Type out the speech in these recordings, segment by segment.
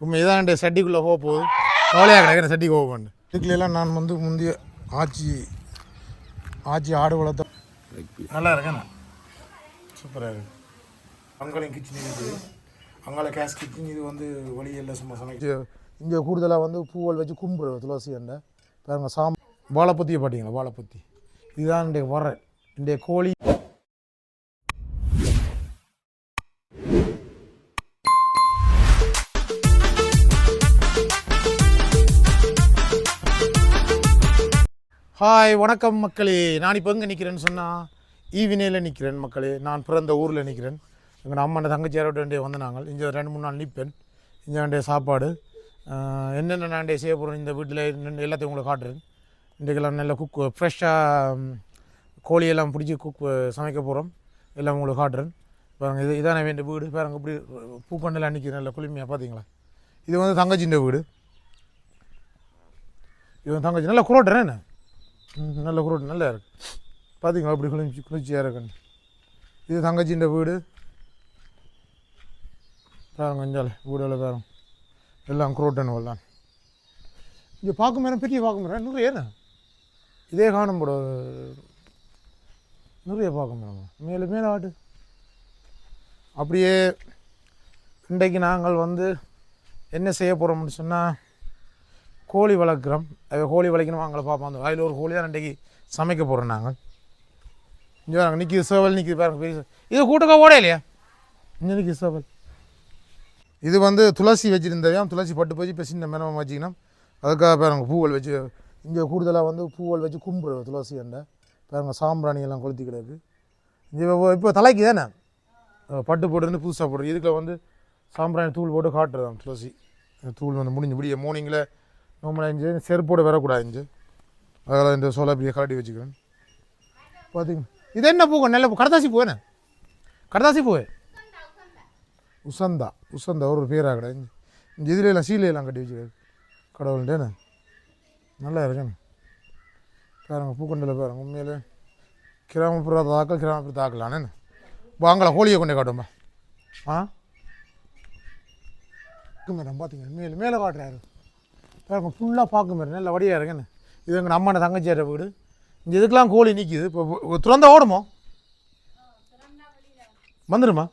உண்மை இதான் சட்டிக்குள்ளே போக போகுது. கவலையாக கிடக்கிற சட்டிக்கு போக பண்ணு இதுக்குலாம் நான் வந்து முந்தைய ஆச்சி ஆச்சி ஆடு வளர்த்த நல்லா இருக்கேண்ணா சூப்பராக இருக்கு. அங்காளையும் கிச்சன் இருக்குது அங்காள கேஸ் கிச்சன் இது வந்து வழியில் சும்மா சமைச்சு இங்கே கூடுதலாக வந்து பூவல் வச்சு கும்பிடுவோம் துளசி அண்டை. பாருங்க சாம் வாழைப்பத்தியை பார்த்தீங்களா வாழைப்பத்தி. இதுதான் இன்றைய வர இன்றைய கோழி ஹாய் வணக்கம் மக்களே. நான் இப்போ எங்கே நிற்கிறேன்னு சொன்னால் ஈவினேல நிற்கிறேன் மக்களே. நான் பிறந்த ஊரில் நிற்கிறேன் எங்கள் அம்மா தங்கச்சியாரோட வேண்டிய வந்து நாங்கள் இங்கே ரெண்டு மூணு நாள் நிற்பேன் இங்கே வேண்டிய சாப்பாடு. என்னென்ன நான் செய்ய போகிறேன் இந்த வீட்டில் எல்லாத்தையும் உங்களுக்கு காட்டுறேன். இன்றைக்கெல்லாம் நல்ல குக் ஃப்ரெஷ்ஷாக கோழியெல்லாம் பிடிச்சி குக் சமைக்க போகிறோம் எல்லாம் உங்களுக்கு காட்டுறேன். பாருங்க இது இதான வேண்டிய வீடு. பாருங்க இப்படி பூக்கண்டெல்லாம் நிற்கிறேன் நல்ல குளிமையாக பார்த்தீங்களா இது வந்து தங்கச்சின்ற வீடு. இது தங்கச்சி நல்லா குரோட்டுறேன் என்ன? நல்ல குரோட் நல்லா இருக்கு. பார்த்தீங்களா அப்படி குளிர்ச்சி குளிர்ச்சியாக இருக்குன்னு. இது தங்கச்சின்ற வீடு. பாருங்க கொஞ்சால் வீடுல பாருங்க எல்லாம் குரோட்டன் எல்லாம் இங்கே பார்க்க மரம் பெரிய பார்க்க மரம் நிறைய ஏன்னா இதே காணும் போட நிறைய பார்க்க மரம் மேலே மேலே ஆட்டு. அப்படியே இன்றைக்கு நாங்கள் வந்து என்ன செய்ய போகிறோம்னு சொன்னால் கோழி வளர்க்குறோம். அது கோழி வளர்க்கணும் அவங்கள பார்ப்போம். அந்த அதில் ஒரு கோழி தான் இன்றைக்கி சமைக்க போகிறோம் நாங்கள் இங்கே நாங்கள் நிற்கிது சேவல் நிற்கிது பாருங்க பெரிய இது கூட்டக்கா ஓட இல்லையா? இங்கே நிற்கிது சேவல். இது வந்து துளசி வச்சுருந்தவையும் துளசி பட்டு போச்சு இப்போ சின்ன மினமம் வச்சுக்கணும். அதுக்காக பாருங்க பூவல் வச்சு இங்கே கூடுதலாக வந்து பூவல் வச்சு கும்பிடுவோம் துளசி அண்டை. பாருங்க சாம்பிராணியெல்லாம் கொளுத்தி கிடக்கு. இங்கே இப்போ இப்போ தலைக்கு தானே? பட்டு போட்டுருந்து புதுசாக போடுறது இதுக்குள்ள வந்து சாம்பிராணி தூள் போட்டு காட்டுறதான் துளசி. தூள் வந்து முடிஞ்சு முடிய மார்னிங்கில் நோம்பலாக இஞ்சி செருப்போடு வரக்கூடாது இஞ்சி. அதெல்லாம் இந்த சோலை அப்படியே கலட்டி வச்சுக்கிறேன் பார்த்தீங்க இது என்ன பூ? நல்ல பூ. கடதாசி பூ என்ன? கடதாசி பூ. உசந்தா. உசந்தா ஒரு பேராக கடை. இந்த இதுல எல்லாம் சீலையெல்லாம் கட்டி வச்சுக்கிறாரு கடவுள்டேன்னு நல்லா இருக்கேன்னு பாருங்க பூக்கொண்டில் பாருங்க உண்மையில். கிராமப்புற தாக்கல் கிராமப்புற தாக்கலானேண்ணே வாங்கல ஹோலியை கொண்டே காட்டும்பா ஆ? மேடம் பார்த்தீங்க மேலே மேலே காட்டுறாரு. பாருங்க ஃபுல்லாக பார்க்க மாதிரி நல்ல வடியாக இருக்குன்னு இது எங்கள் அம்மான தங்கச்சியார வீடு. இங்கே இதுக்கெலாம் கோழி நிற்கிது இப்போ இப்போ திறந்தா ஓடுமோ? வந்துடுமா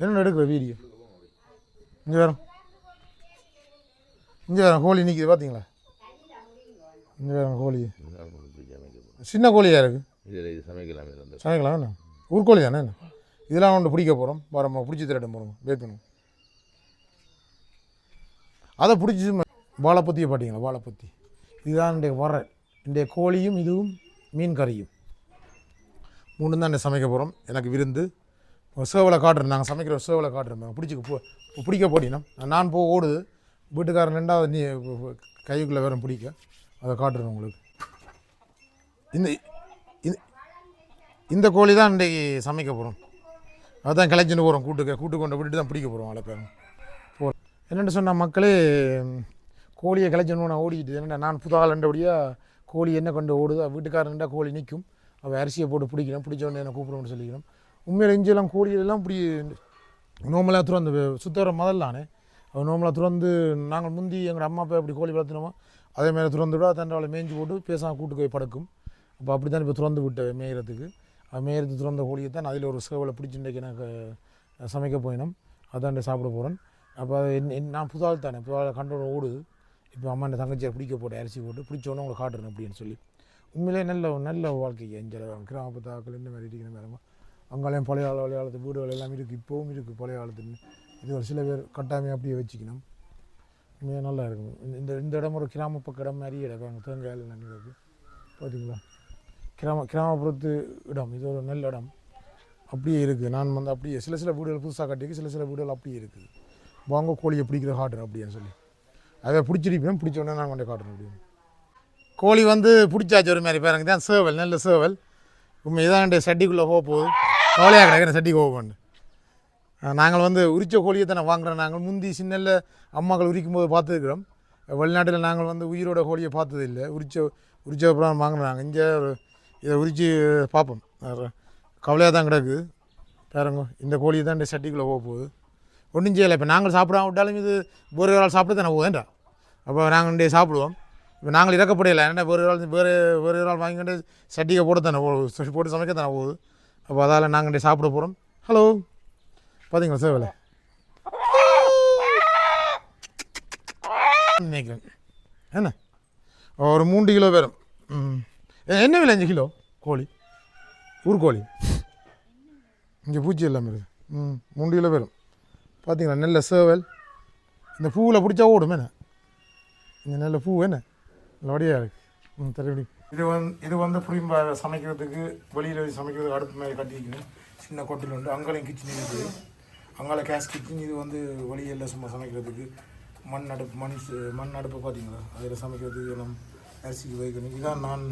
என்ன எடுக்கிற வீடியோ? இங்கே வரோம் இங்கே வரோம் கோழி நிற்கிது பார்த்தீங்களா இங்கே வரோம் கோழி. சின்ன கோழியாக இருக்குது இது சமைக்கலாமே சமைக்கலாம் என்ன? ஊர்கோழி தானே என்ன? இதெல்லாம் ஒன்று பிடிக்க போகிறோம் வரமா பிடிச்சி திரட்ட போகிறோம் வேத்தணும் அதை பிடிச்சி வாழைப்பத்தியை பார்த்தீங்களா வாழைப்பத்தி. இதுதான் என்னுடைய வர என்னுடைய கோழியும் இதுவும் மீன் கறியும். மூணு தான் என்ன சமைக்க போகிறோம் எனக்கு விருந்து. சேவலை காட்டுறேன். நாங்கள் சமைக்கிற சேவலை காட்டுறேன். பிடிச்சிக்க போ பிடிக்க போட்டினா நான் போக ஓடுது. வீட்டுக்காரன் ரெண்டாவது நீ கைக்குள்ளே வேறு பிடிக்க. அதை காட்டுறேன் உங்களுக்கு. இந்த இந்த- இந்த கோழி தான் இன்றைக்கி சமைக்க போகிறோம் அதுதான் கிளச்சின்னு போகிறோம் கூட்டுக்க கூட்டு கொண்டு விட்டுட்டு தான் பிடிக்க போகிறோம் வளர்ப்பேன் போகிறோம் என்னென்னு சொன்னால் மக்களே கோழியை கிளச்சணும் நான் ஓடிக்கிட்டு என்னென்ன நான் புதாலண்டபடியாக கோழி என்ன கொண்டு ஓடுதோ வீட்டுக்காரன்டா கோழி நிற்கும் அவள் அரிசியை போட்டு பிடிக்கணும் பிடிச்ச என்ன கூப்பிடணும்னு சொல்லிக்கணும். உண்மையில் இஞ்சியெல்லாம் கோழியெல்லாம் இப்படி நோமலாக துறந்து சுத்தவர முதல்லானே அவள் நோமலாக துறந்து நாங்கள் முந்தி எங்கள் அம்மா அப்பா இப்படி கோழி வளர்த்துனோமோ அதே மாதிரி துறந்து விட தண்டை மேய்ஞ்சி போட்டு பேசாம கூட்டு போய் படுக்கும். அப்போ அப்படி தான் இப்போ துறந்து விட்டேன் மேயறதுக்கு. அது மேயறதுக்கு துறந்த கோழியை தான் அதில் ஒரு சேவலை பிடிச்சி இன்றைக்கி எனக்கு சமைக்க போயினோம். அதான் சாப்பிட போகிறேன் அப்போ என் என் நான் புதால் தானே. புதால் கண்டோட ஓடுது இப்போ அம்மா என்ன தங்கச்சியை பிடிக்க போட்டு அரிசி போட்டு பிடிச்சோன்னே உங்களை காட்டுறேன் அப்படின்னு சொல்லி. உண்மையிலே நல்ல நல்ல வாழ்க்கைக்கு எஞ்சல் கிராமத்தாக்கள் இந்த மாதிரி இருக்கிற மாதிரி அங்கேயும் பழைய கால விளையாளத்து வீடுகள் எல்லாம் இருக்குது இப்போவும் இருக்குது பழைய காலத்துன்னு இது ஒரு சில பேர் கட்டாமையாக அப்படியே வச்சுக்கணும். உண்மையாக நல்லா இருக்கும். இந்த- இந்த இந்த இடம் ஒரு கிராமப்பக்க இடம் மாதிரி இடம். தேங்காயில் எல்லாம் இருக்குது பார்த்தீங்களா கிராம கிராமப்புறத்து இடம். இது ஒரு நல்ல இடம். அப்படியே இருக்குது நான் வந்து அப்படியே சில சில வீடுகள் புதுசாக கட்டியிருக்கு. சில சில வீடுகள் அப்படியே இருக்குது. வாங்க கோழியை பிடிக்கிற காட்டுறேன் அப்படின்னு சொல்லி. அதை பிடிச்சிருப்பேன் பிடிச்சோடனே நான் கொண்டே காட்டுறேன் அப்படின்னு. கோழி வந்து பிடிச்சாச்சு ஒரு மாதிரி பாருங்க. தான் சேவல் நல்ல சேவல். உண்மை இதான் சட்டிக்குள்ளே போக போகுது. கவலையாக கிடக்கிற சட்டிக்கு போக பண்ணு நாங்கள் வந்து உரிச்ச கோழியை தானே வாங்குறோம். நாங்கள் முந்தி சின்னல்ல அம்மாக்கள் உரிக்கும் போது பார்த்துருக்குறோம். வெளிநாட்டில் நாங்கள் வந்து உயிரோட கோழியை பார்த்தது இல்லை உரிச்ச உரிச்ச அப்புறம் வாங்குறாங்க இங்கே இதை உரித்து பார்ப்போம். கவலையாக தான் கிடக்குது. பாருங்க இந்த கோழியை தான் சட்டிக்குள்ளே போக போகுது. ஒன்றும் செய்யலை. இப்போ நாங்கள் சாப்பிடாம விட்டாலும் இது ஒரு ஆள் சாப்பிட்டு தானே போகுதுன்றா. அப்போ நாங்கள் இன்றைய சாப்பிடுவோம். இப்போ நாங்கள் இறக்கப்படையில ஏன்னா வேறு ஆள் வேறு வேறு ஆள் வாங்கிக்கொண்டு சட்டியை போட்டு தானே போகுது. போட்டு சமைக்க தானே போகுது. அப்போ அதால் நாங்கள் இன்றைய சாப்பிட போகிறோம். ஹலோ பார்த்தீங்களா சேவலை? நினைக்கிறேன். என்ன? ஒரு மூன்று கிலோ வரும் ம். என்ன விலை அஞ்சு கிலோ? கோழி. ஊர்கோழி. இங்கே பூச்சி இல்லாமல் இருக்குது. ம் மூன்று கிலோ வரும் பார்த்தீங்களா நல்ல சேவல் இந்த பூவில் பிடிச்சா ஓடும் என்ன? இந்த நல்ல பூ என்ன? நல்ல வடியாக இருக்குது ம் தெரியும் இது வந்து இது வந்து புரியும்பா சமைக்கிறதுக்கு வெளியில் வச்சு சமைக்கிறதுக்கு அடுப்பு மேலே கட்டிக்கணும் சின்ன கொட்டில் உண்டு. அங்கேயும் கிச்சன் இருக்குது. அங்கால கேஸ் கிச்சன் இது வந்து வெளியில் சும்மா சமைக்கிறதுக்கு. மண் அடுப்பு மண் மண் அடுப்பு பார்த்தீங்களா அதில் சமைக்கிறதுக்கு எல்லாம் அரிசிக்கு வைக்கணும் இதான் நான்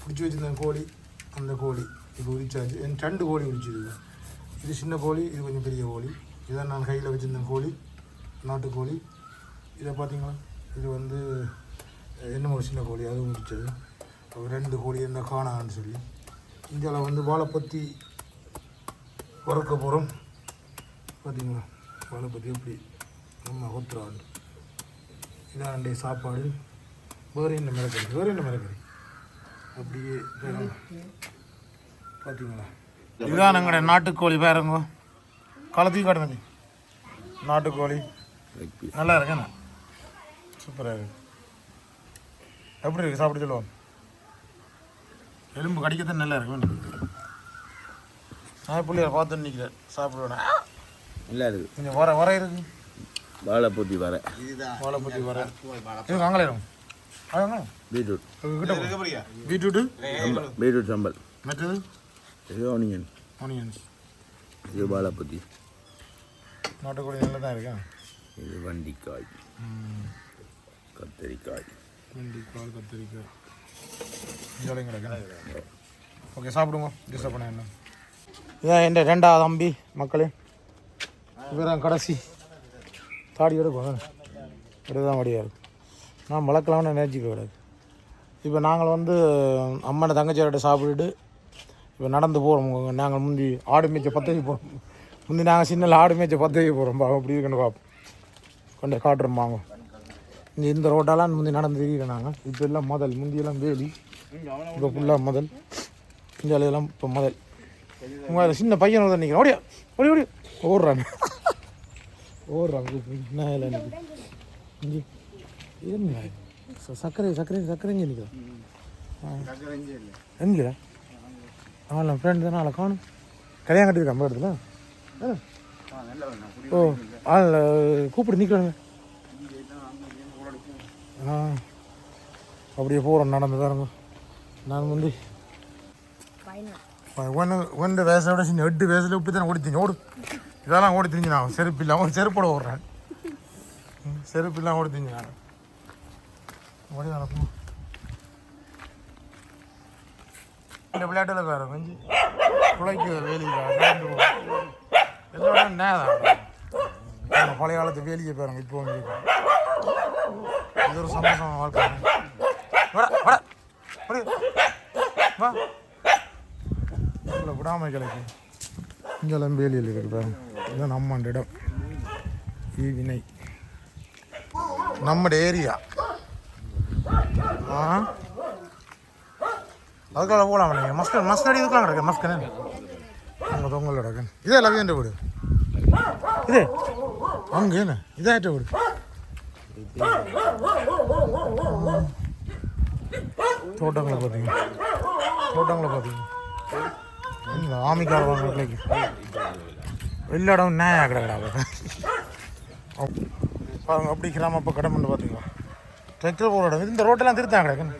பிடிச்சி வச்சிருந்தேன் கோழி. அந்த கோழி. இப்போ உரிச்சாச்சு. என் ரெண்டு கோழி உரிச்சிருக்கு இது சின்ன கோழி இது கொஞ்சம் பெரிய கோழி. இதான் நான் கையில் வச்சுருந்தேன் கோழி நாட்டுக்கோழி இதை பார்த்தீங்களா இது வந்து இன்னும் ஒரு சின்ன கோழி அதுவும் முடிச்சது ரெண்டு கோழி என்ன காணான்னு சொல்லி. இந்தியாவில் வந்து வாழைப்பத்தி வறுக்க போகிறோம் பார்த்தீங்களா வாழைப்பத்தி எப்படி? நம்ம கொத்துறாண்டு இதான் ரெண்டே சாப்பாடு. வேறு என்ன மிளகறி வேறு என்ன மிளகறி அப்படியே. பார்த்தீங்களா இதுதான் எங்களுடைய நாட்டுக்கோழி பேருங்க களத்தையும் காட்டுங்க நாட்டுக்கோழி. நல்லா இருக்கேண்ணா. சூப்பராக இருக்கு. எப்படி இருக்கு? சாப்பிட சொல்லுவோம். எலும்பு கடிக்கத்தான் நல்லா இருக்கு வேணும் நான் பிள்ளையார் பார்த்து நிற்கிறேன் சாப்பிடுவேன் நல்லா இருக்கு. கொஞ்சம் வர வர இருக்கு. வாழைப்பூத்தி வர. வாழைப்பட்டி வர. இது வாங்கலாம் இருக்கும் வாங்க பீட்ரூட். சம்பல் பீட்ரூட் சம்பல். மற்றது? ஆனியன் ஆனியன்ஸ் இது வாழைப்பூத்தி நாட்டுக்கோழி நல்லா தான் இருக்கேன் இது வண்டிக்காய். கத்தரிக்காய். வெண்டிக்காய் கத்திரிக்காய். ஜோலையும் கிடக்கு. ஓகே சாப்பிடுங்க. டிஸ்டர்ப் பண்ண என்ன இதான் என் ரெண்டாவது தம்பி மக்களே. இவரான் கடைசி. தாடி எடுக்கும் இதுதான் வடியாக இருக்கு நான் வளர்க்கலாம்னு நினச்சிக்க கூடாது. இப்போ நாங்கள் வந்து அம்மனை தங்கச்சியோட சாப்பிட்டுட்டு இப்போ நடந்து போகிறோம் நாங்கள் முந்தி ஆடு மேய்ச்ச பத்தவி போகிறோம் முந்தி நாங்கள் சின்னல ஆடு மேய்ச்ச பத்தவி போகிறோம் பா அப்படி இருக்குன்னு பார்ப்போம் கொண்டு காட்டுறோம் வாங்க. இங்கே இந்த ரோட்டெல்லாம் முந்தி நடந்து தெரியுறோம் நாங்கள் இப்போ எல்லாம் முதல். முந்தியெல்லாம் வேலி. இப்போ ஃபுல்லாக முதல். இந்த எல்லாம் இப்போ முதல். உங்கள் சின்ன பையன் வந்து நிற்கிறேன் ஓடியா. ஓடி ஓடி. ஓடுறாங்க. ஓடுறாங்க. என்ன இல்லை இங்கே. என்ன ச- சர்க்கரை சர்க்கரை சர்க்கரை இங்கே நிற்கிறேன் எங்கே ஆ ஃப்ரெண்ட் தானே ஆளை காணும். கல்யாணம் கட்டியிருக்கேன் நம்ம இடத்துல? ஆ. ஓ ஆள் கூப்பிட்டு நிற்கிறாங்க ஆ. அப்படியே போகிறோம் நடந்து தாருங்க நான் வந்து ஒன்று ஒன்று வயசோட சின்ன எட்டு வயசுல இப்படி தானே ஓடி திரிஞ்சு ஓடு. இதெல்லாம் ஓடி திரிஞ்சு நான் செருப்பு இல்லாமல் ஒரு செருப்போட ஓடுறேன். செருப்பு இல்லாமல் ஓடி திரிஞ்சு நான். ஓடி நடக்கும் இந்த விளையாட்டில் வேறு கொஞ்சம் குலைக்கு வேலையில் நடந்து போகும் எல்லோட நேரம் பழைய காலத்து வேலியை பாருங்க இப்போ உங்களுக்கு இது ஒரு சந்தோஷம் வாழ்க்கை. வர வர வா. இவ்வளோ விடாமல் கிடைக்கும் இங்கெல்லாம் வேலியில் இருக்கு பாருங்க. இதுதான் நம்மாண்ட இடம். ஈ வினை. நம்முடைய ஏரியா. ஆ? அதுக்குள்ள போகலாம் நீங்கள் மஸ்கன் மஸ்கடி இதுக்கெல்லாம் கிடக்கு. மஸ்கன் அங்கே தொங்கல் கிடக்கு இதே லவியன்ற வீடு இது? அங்கே என்ன? இதாட்ட வீடு தோட்டங்களை பார்த்தீங்க தோட்டங்களை பார்த்தீங்க இந்த ஆமிக்கார வாங்க பிள்ளைக்கு எல்லா இடம் நியாயம் கிடக்கிறாங்க பாருங்க அப்படி கிராம இப்போ கடமண்டு பார்த்தீங்களா டெக்டர் போகிற இடம். இந்த ரோட்டெல்லாம் திருத்தாங்க கிடக்குன்னு?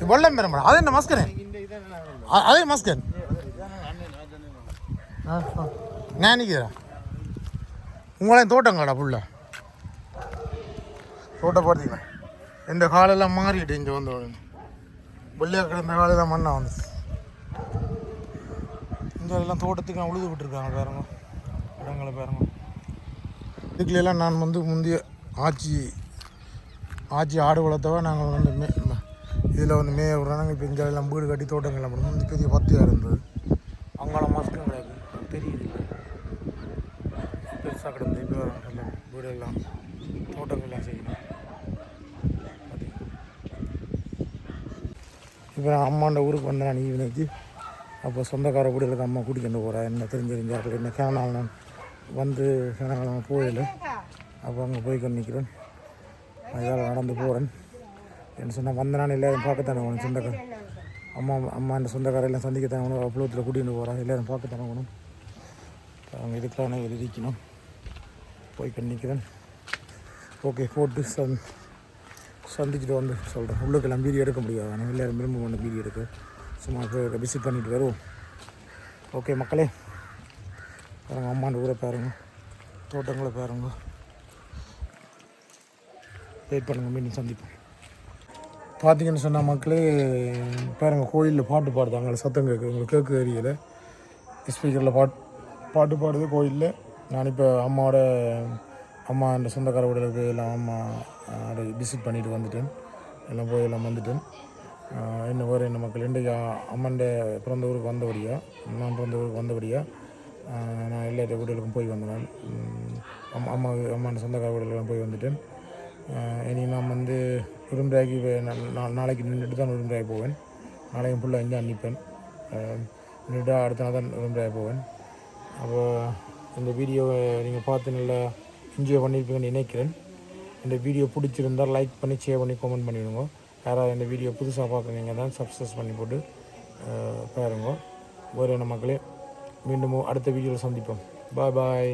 இது வெள்ளம் பெற மாட்டேன் அது என்ன மஸ்கனே அதே மஸ்கன் ஆ ஆ. நான் நிற்கிறேன் உங்களையும் தோட்டங்களாடா ஃபுல்லாக தோட்டம் பார்த்தீங்க இந்த காலெல்லாம் மாறிட்டு இங்கே வந்து வெள்ளையாக கிடந்த காலெல்லாம் மண்ணா வந்துச்சு இங்கே எல்லாம் தோட்டத்துக்கு நான் உழுது விட்டுருக்காங்க பாருங்க இடங்களை பாருங்க இதுக்குலாம் நான் வந்து முந்தைய ஆட்சி ஆட்சி ஆடு வளர்த்தவா நாங்கள் வந்து இதில் வந்து மேய விட்றாங்க. இப்போ இங்கே எல்லாம் வீடு கட்டி தோட்டங்கள்லாம் போட்டு முந்தி பெரிய பத்தியாக இருந்தது. அங்கால மாஸ்க்கும் கிடையாது. தெரியுது. புதுசாக கிடந்து இப்போ எல்லாம் வீடு எல்லாம் தோட்டங்கள் எல்லாம் செய்யணும். இப்போ நான் அம்மாண்ட ஊருக்கு வந்தேன் நான் ஈவினிங்க்கு அப்போ சொந்தக்கார வீடுகளுக்கு அம்மா கூட்டிகிட்டு போகிறேன் என்ன தெரிஞ்சு தெரிஞ்சார்கள் என்ன கேனால் நான் வந்து கேனால் போயில அப்போ அங்கே போய் கொண்டு நிற்கிறேன் அதால் நடந்து போகிறேன் என்ன சொன்னால் வந்த எல்லாரும் பார்க்கத்தானே உனக்கு சொந்தக்கார. அம்மா அம்மா இந்த சொந்தக்கார எல்லாம் சந்திக்கத்தானே உனக்கு அவ்வளோத்தில் கூட்டிகிட்டு போகிறான் எல்லாரும் பார்க்கத்தானே வேணும். அவங்க இதுக்கான எழுதிக்கணும் போய் பண்ணிக்கிறேன் ஓகே போட்டு சந் சந்திச்சுட்டு வந்து சொல்கிறேன் உள்ளுக்கெல்லாம் வீடியோ எடுக்க முடியாது ஆனால் எல்லோரும் விரும்ப ஒன்று வீடியோ எடுக்க. சும்மா போய் விசிட் பண்ணிட்டு வருவோம். ஓகே மக்களே. பாருங்க அம்மாண்ட ஊரை பாருங்க. தோட்டங்களை பாருங்க. வெயிட் பண்ணுங்கள் மீண்டும் சந்திப்போம். பார்த்தீங்கன்னு சொன்னால் மக்களே பாருங்கள் கோயிலில் பாட்டு பாடுதாங்க சத்தம் கேட்குது உங்களுக்கு கேட்கு ஏரியில் ஸ்பீக்கரில் பாட் பாட்டு பாடுது கோயிலில். நான் இப்போ அம்மாவோட அம்மா அந்த சொந்தக்கார வீடுகளுக்கு எல்லாம் அம்மா விசிட் பண்ணிட்டு வந்துட்டேன். எல்லாம் போய் எல்லாம் வந்துட்டேன். என்ன வேறு என்ன மக்கள் இன்றைக்கு அம்மன் பிறந்த ஊருக்கு வந்தபடியா நான் பிறந்த ஊருக்கு வந்தபடியா நான் எல்லா வீடுகளுக்கும் போய் வந்தேன். அம்மா அம்மா அம்மாண்ட சொந்தக்கார வீடுகளுக்கெல்லாம் போய் வந்துட்டேன். இனி நான் வந்து விரும்புகிறாக்கி நாளைக்கு நின்றுட்டு தான் விரும்புகிறாய் போவேன். நாளைக்கு ஃபுல்லாக இங்கே அனுப்பேன் நின்றுட்டு அடுத்த நாள் தான் விரும்புகிறாய் போவேன். அப்போ இந்த வீடியோவை நீங்கள் பார்த்து நல்லா என்ஜாய் பண்ணியிருப்பீங்கன்னு நினைக்கிறேன். இந்த வீடியோ பிடிச்சிருந்தால் லைக் பண்ணி ஷேர் பண்ணி கமெண்ட் பண்ணிவிடுங்க யாராவது இந்த வீடியோ புதுசாக பார்க்குறீங்க தான் சப்ஸ்கிரைஸ் பண்ணி போட்டு பாருங்க. ஒரே மக்களே மீண்டும் அடுத்த வீடியோவில் சந்திப்போம். பாய் பாய்